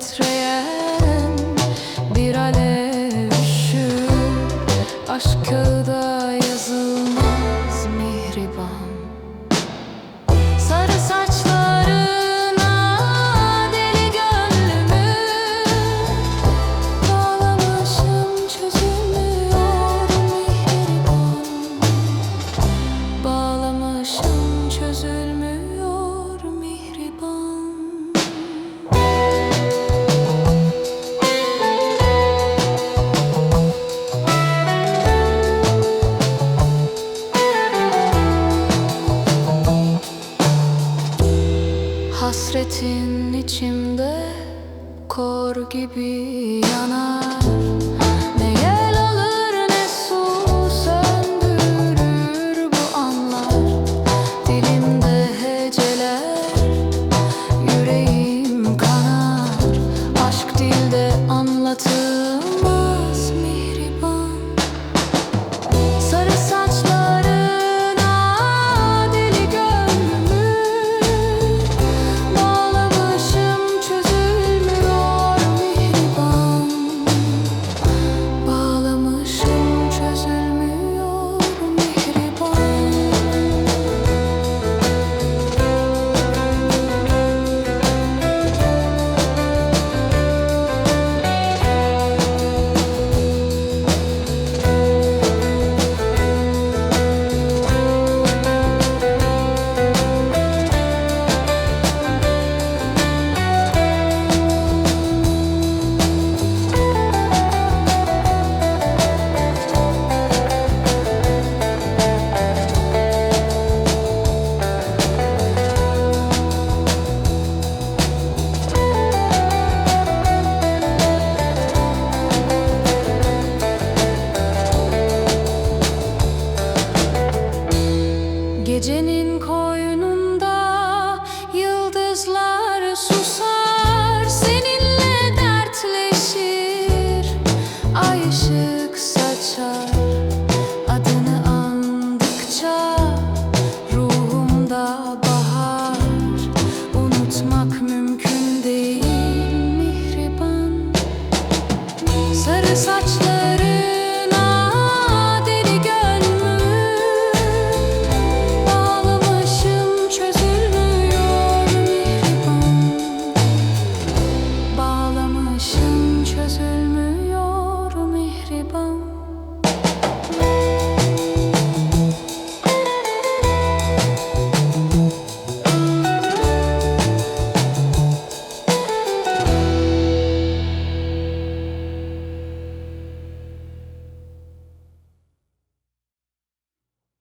it's true. Hasretin içimde kor gibi yanar Gecenin koynunda yıldızlar susar Seninle dertleşir. Ay ışık saçar Adını andıkça ruhumda bahar. Unutmak mümkün değil mihriban. Sarı saç